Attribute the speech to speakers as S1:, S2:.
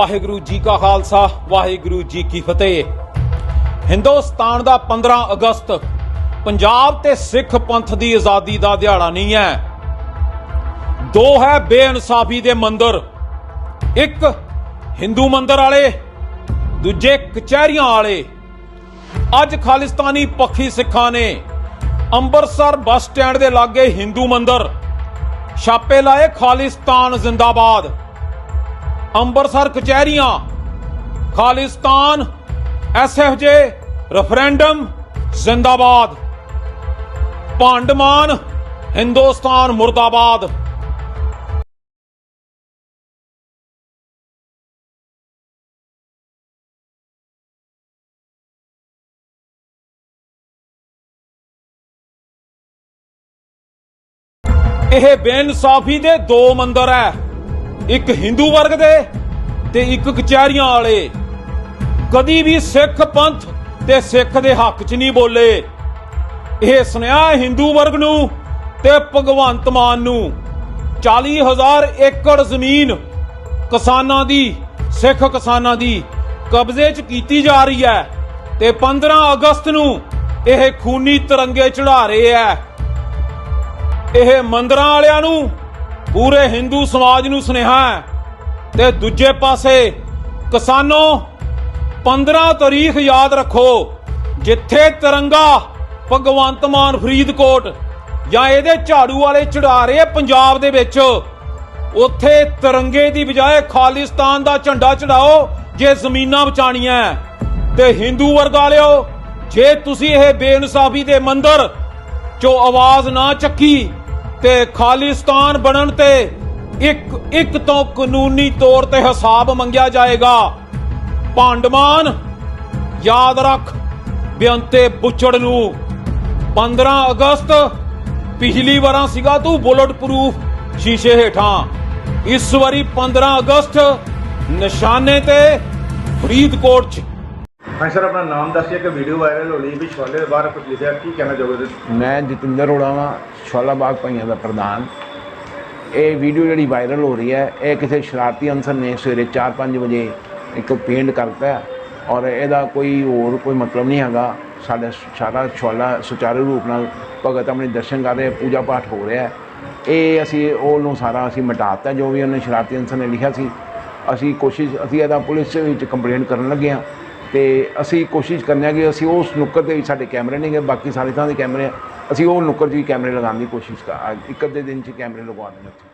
S1: ਵਾਹਿਗੁਰੂ ਜੀ ਕਾ ਖਾਲਸਾ, ਵਾਹਿਗੁਰੂ ਜੀ ਕੀ ਫਤਿਹ। ਹਿੰਦੁਸਤਾਨ ਦਾ 15 ਅਗਸਤ ਪੰਜਾਬ ਤੇ ਸਿੱਖ ਪੰਥ ਦੀ ਆਜ਼ਾਦੀ ਦਾ ਦਿਹਾੜਾ ਨਹੀਂ ਹੈ। ਦੋ ਹੈ ਬੇਇਨਸਾਫੀ ਦੇ ਮੰਦਰ, ਇੱਕ ਹਿੰਦੂ ਮੰਦਰ ਵਾਲੇ, ਦੂਜੇ ਕਚਹਿਰੀਆਂ ਵਾਲੇ। ਅੱਜ ਖਾਲਿਸਤਾਨੀ ਪੱਖੀ ਸਿੱਖਾਂ ਨੇ ਅੰਮ੍ਰਿਤਸਰ ਬੱਸ ਸਟੈਂਡ ਦੇ ਲਾਗੇ ਹਿੰਦੂ ਮੰਦਰ ਛਾਪੇ ਲਾਏ ਖਾਲਿਸਤਾਨ ਜ਼ਿੰਦਾਬਾਦ। ਅੰਮ੍ਰਿਤਸਰ ਕਚਹਿਰੀਆਂ, ਖਾਲਿਸਤਾਨ ਐਸਐਫਜੇ ਰੈਫਰੈਂਡਮ, ਜ਼ਿੰਦਾਬਾਦ। ਭਾਂਡਮਾਨ, ਹਿੰਦੁਸਤਾਨ, ਮੁਰਦਾਬਾਦ। ਇਹ ਬੇਇਨਸਾਫੀ ਦੇ ਦੋ ਮੰਦਰ ਹੈ। ਇੱਕ ਹਿੰਦੂ ਵਰਗ ਦੇ ਤੇ ਇੱਕ ਕਚਹਿਰੀਆਂ ਵਾਲੇ। ਕਦੀ ਵੀ ਸਿੱਖ ਪੰਥ ਤੇ ਸਿੱਖ ਦੇ ਹੱਕ 'ਚ ਨਹੀਂ ਬੋਲੇ। ਇਹ ਸੁਨੇਹਾ ਹਿੰਦੂ ਵਰਗ ਨੂੰ ਤੇ ਭਗਵੰਤ ਮਾਨ ਨੂੰ। 40000 ਏਕੜ ਜ਼ਮੀਨ ਕਿਸਾਨਾਂ ਦੀ, ਸਿੱਖ ਕਿਸਾਨਾਂ ਦੀ ਕਬਜ਼ੇ 'ਚ ਕੀਤੀ ਜਾ ਰਹੀ ਹੈ ਤੇ 15 ਅਗਸਤ ਨੂੰ ਇਹ ਖੂਨੀ ਤਿਰੰਗੇ ਚੜਾ ਰਹੇ ਹੈ। ਇਹ ਮੰਦਰਾਂ ਵਾਲਿਆਂ ਨੂੰ ਪੂਰੇ ਹਿੰਦੂ ਸਮਾਜ ਨੂੰ ਸੁਨੇਹਾ ਹੈ ਤੇ ਦੂਜੇ ਪਾਸੇ ਕਿਸਾਨੋ 15 ਤਾਰੀਖ ਯਾਦ ਰੱਖੋ, ਜਿੱਥੇ ਤਿਰੰਗਾ, ਭਗਵੰਤ ਮਾਨ ਫਰੀਦਕੋਟ ਜਾਂ ਇਹਦੇ ਝਾੜੂ ਵਾਲੇ ਚੜਾ ਰਹੇ ਪੰਜਾਬ ਦੇ ਵਿੱਚ, ਉੱਥੇ ਤਿਰੰਗੇ ਦੀ ਬਜਾਏ ਖਾਲਿਸਤਾਨ ਦਾ ਝੰਡਾ ਚੜਾਓ, ਜੇ ਜ਼ਮੀਨਾਂ ਬਚਾਣੀਆਂ ਤੇ ਹਿੰਦੂ ਵਰਗ ਵਾਲਿਓ, ਜੇ ਤੁਸੀਂ ਇਹ ਬੇਇਨਸਾਫੀ ਦੇ ਮੰਦਰ ਚੋ ਆਵਾਜ਼ ਨਾ ਚੱਕੀ ਤੇ ਖਾਲਿਸਤਾਨ ਬਣਨ ਤੇ ਇੱਕ ਇੱਕ ਤੋਂ ਕਾਨੂੰਨੀ ਤੌਰ ਤੇ ਹਿਸਾਬ ਮੰਗਿਆ ਜਾਏਗਾ। ਭਾਂਡਮਾਨ, ਯਾਦ ਰੱਖ ਬੇਅੰਤੇ ਬੁੱਚੜ ਨੂੰ। 15 ਅਗਸਤ, ਪਿਛਲੀ ਵਾਰਾਂ ਸੀਗਾ ਤੂੰ ਬੁਲਟ ਪ੍ਰੂਫ ਸ਼ੀਸ਼ੇ ਹੇਠਾਂ। ਇਸ ਵਾਰੀ 15 ਅਗਸਤ ਨਿਸ਼ਾਨੇ ਤੇ ਫਰੀਦਕੋਟ 'ਚ।
S2: ਹਾਂ ਸਰ, ਆਪਣਾ ਨਾਮ ਦੱਸਿਆ ਕਿ ਵੀਡੀਓ ਵਾਇਰਲ ਹੋ ਰਹੀ ਵੀ ਛੋਲੇ ਦੇ ਬਾਹਰ ਕੁਝ ਲਿਖਿਆ, ਕੀ ਕਹਿਣਾ ਚਾਹੋਗੇ ਤੁਸੀਂ?
S3: ਮੈਂ ਜਤਿੰਦਰ ਰੋੜਾ ਵਾਂ ਸ਼ਵਾਲਾ ਬਾਗ ਭਾਈਆਂ ਦਾ ਪ੍ਰਧਾਨ। ਇਹ ਵੀਡੀਓ ਜਿਹੜੀ ਵਾਇਰਲ ਹੋ ਰਹੀ ਹੈ, ਇਹ ਕਿਸੇ ਸ਼ਰਾਰਤੀ ਅਨਸਰ ਨੇ ਸਵੇਰੇ 4-5 ਵਜੇ ਇੱਕ ਪੇਂਟ ਕਰਤਾ ਔਰ ਇਹਦਾ ਕੋਈ ਹੋਰ ਕੋਈ ਮਤਲਬ ਨਹੀਂ ਹੈਗਾ। ਸਾਡਾ ਸਾਰਾ ਸ਼ਵਾਲਾ ਸੁਚਾਰੂ ਰੂਪ ਨਾਲ ਭਗਤ ਆਪਣੇ ਦਰਸ਼ਨ ਕਰ ਰਹੇ, ਪੂਜਾ ਪਾਠ ਹੋ ਰਿਹਾ ਹੈ। ਇਹ ਅਸੀਂ ਉਹਨੂੰ ਸਾਰਾ ਅਸੀਂ ਮਿਟਾਤਾ, ਜੋ ਵੀ ਉਹਨੇ ਸ਼ਰਾਰਤੀ ਅਨਸਰ ਨੇ ਲਿਖਿਆ ਸੀ। ਅਸੀਂ ਕੋਸ਼ਿਸ਼, ਅਸੀਂ ਇਹਦਾ ਪੁਲਿਸ ਵਿੱਚ ਕੰਪਲੇਂਟ ਕਰਨ ਲੱਗੇ ਹਾਂ। ਤੇ ਅਸੀਂ ਕੋਸ਼ਿਸ਼ ਕਰਨੇ ਆ ਕਿ ਅਸੀਂ ਉਸ ਨੁੱਕਰ ਤੇ ਵੀ ਸਾਡੇ ਕੈਮਰੇ ਨਹੀਂ ਗਏ, ਬਾਕੀ ਸਾਰੇ ਥਾਂ ਦੇ ਕੈਮਰੇ ਆ। ਅਸੀਂ ਉਹ ਨੁੱਕਰ 'ਚ ਵੀ ਕੈਮਰੇ ਲਗਾਉਣ ਦੀ ਕੋਸ਼ਿਸ਼ ਕਰ ਇੱਕ ਅੱਧੇ ਦਿਨ 'ਚ ਕੈਮਰੇ ਲਗਵਾ ਦੇਣੇ ਉੱਥੇ।